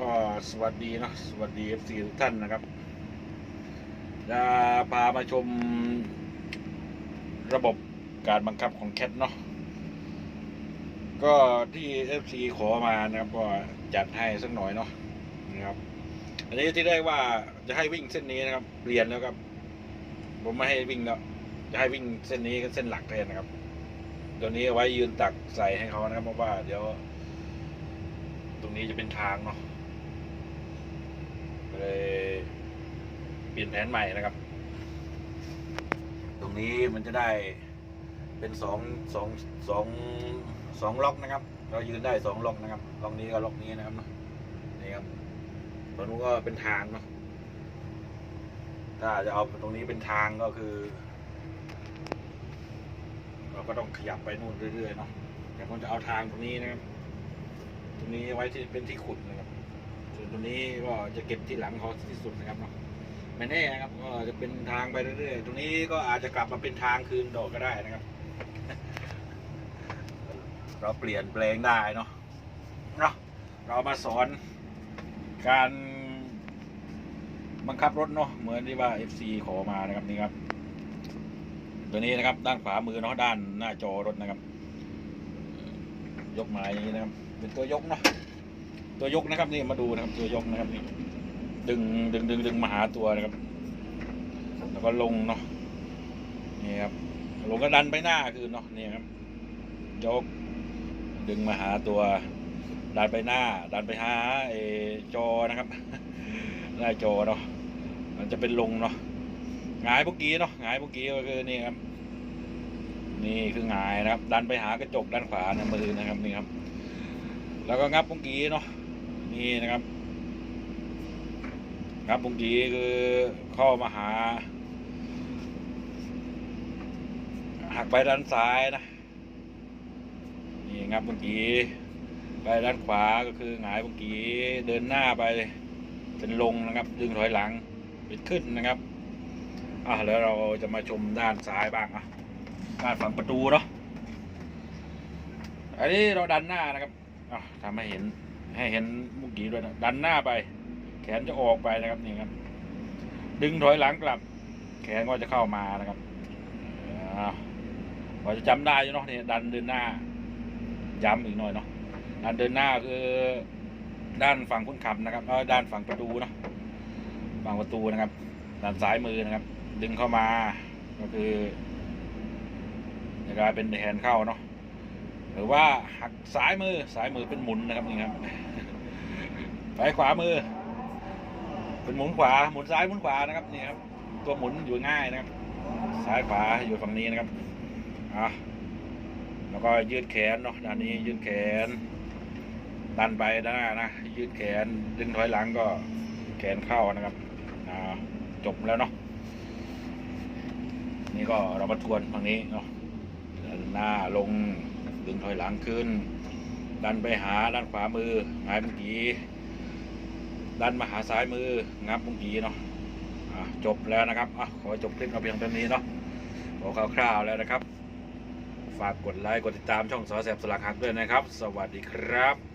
ก็สวัสดีนะสวัสดีเอฟซีทุกท่านนะครับ จะพามาชมระบบการบังคับของแคทเนาะก็ที่เอฟซีขอมานะครับ ก็จัดให้สักหน่อยเนาะนะครับ อันนี้ที่ได้ว่าจะให้วิ่งเส้นนี้นะครับเปลี่ยนแล้วครับ ผมไม่ให้วิ่งแล้วจะให้วิ่งเส้นนี้กับเส้นหลักแทนนะครับ ตัวนี้เอาไว้ยืนตักใส่ให้เขานะครับเพราะว่าเดี๋ยว ตรงนี้จะเป็นทางเนาะ เลยเปลี่ยนแผนใหม่นะครับ ตรงนี้มันจะได้เป็นสองสองสองสองล็อกนะครับ เรายืนได้สองล็อกนะครับล็อกนี้ก็ล็อกนี้นะครับนาะนี่ครับตรงนู้นก็เป็นทางเนาะถ้าจะเอาตรงนี้เป็นทางก็คือ เราก็ต้องขยับไปนู่นเรื่อยๆเนาะแต่ผมจะเอาทางตรงนี้นะครับ ตรงนี้ไว้ที่เป็นที่ขุดนะ ส่วนตรงนี้ก็จะเก็บที่หลังเขาที่สุดนะครับเนาะไม่แน่นะครับก็จะเป็นทางไปเรื่อยๆ ตรงนี้ก็อาจจะกลับมาเป็นทางคืนดอกก็ได้นะครับ เราเปลี่ยนแปลงได้เนาะเนาะเรามาสอนการบังคับรถเนาะเหมือนที่ว่า FC ขอมานะครับนี่ครับ ตัวนี้นะครับด้านขวามือเนาะด้านหน้าจอรถนะครับ ยกไม้อย่างนี้นะครับ เป็นตัวยกเนาะ ตัวยกนะครับนี่มาดูนะครับ ตัวยกนะครับนี่ดึงดึงดึงดึงมาหาตัวนะครับ แล้วก็ลงเนาะนี่ครับลงก็ดันไปหน้าคือเนาะนี่ครับยก ดึงมาหาตัว ดันไปหน้า ดันไปหาไอ้จอนะครับหน้าจอเนาะมันจะเป็นลงเนาะหงายเมื่อกี้เนาะหงายเมื่อกี้ก็คือนี่ครับนี่คือหงายนะครับ ดันไปหากระจกด้านขวาในมือนะครับนี่ครับ แล้วก็งับเมื่อกี้เนาะ นี่นะครับงับเมื่อกี้คือเข้ามาหา หักไปด้านซ้ายนะ นี่งับเมื่อกี้ไปด้านขวาก็คือหงายเมื่อกี้เดินหน้าไปเป็นลงนะครับ ดึงถอยหลังเป็นขึ้นนะครับอะแล้วเราจะมาชมด้านซ้ายบ้างอะด้านฝั่งประตูเนาะอันนี้เราดันหน้านะครับอะทำให้เห็น ให้เห็นมื่อกี้ด้วยนะดันหน้าไป แขนจะออกไปนะครับนี่ครับ ดึงถอยหลังกลับ แขนก็จะเข้ามานะครับอาพอจะจำได้อยู่เนาะนี่ดันเดินหน้า ย้ำอีกหน่อยเนาะด้านเดินหน้าคือ ด้านฝั่งคนขับนะครับแล้วด้านฝั่งประตูเนาะฝั่งประตูนะครับ ด้านซ้ายมือนะครับ ดึงเข้ามาก็คือจะกลายเป็นแฮนเข้าเนาะ หรือว่าหักซ้ายมือซ้ายมือเป็นหมุนนะครับนี่ครับไปขวามือ เป็นหมุนขวาหมุนซ้ายหมุนขวานะครับนี่ครับตัวหมุนอยู่ง่ายนะครับ ซ้ายขวาอยู่ฝั่งนี้นะครับอะแล้วก็ยืดแขนเนาะด้านนี้ยืดแขน ดันไปด้านหน้านะยืดแขนดึงถอยหลังก็แขนเข้านะครับอ่าจบแล้วเนาะนี่ก็เรามาทวนฝั่งนี้เนาะหน้าลง ดึงถอยหลังขึ้น ดันไปหาด้านขวามือหงายมื่อกี้ดันมาหาซ้ายมืองับมื่อกี้เนาะะจบแล้วนะครับอขอจบคลิปเอาเพียงเท่านี้เนาะขอคร่าวๆแล้วนะครับ ฝากกดไลค์กดติดตามช่องสอแสบสลักหักด้วยนะครับ สวัสดีครับ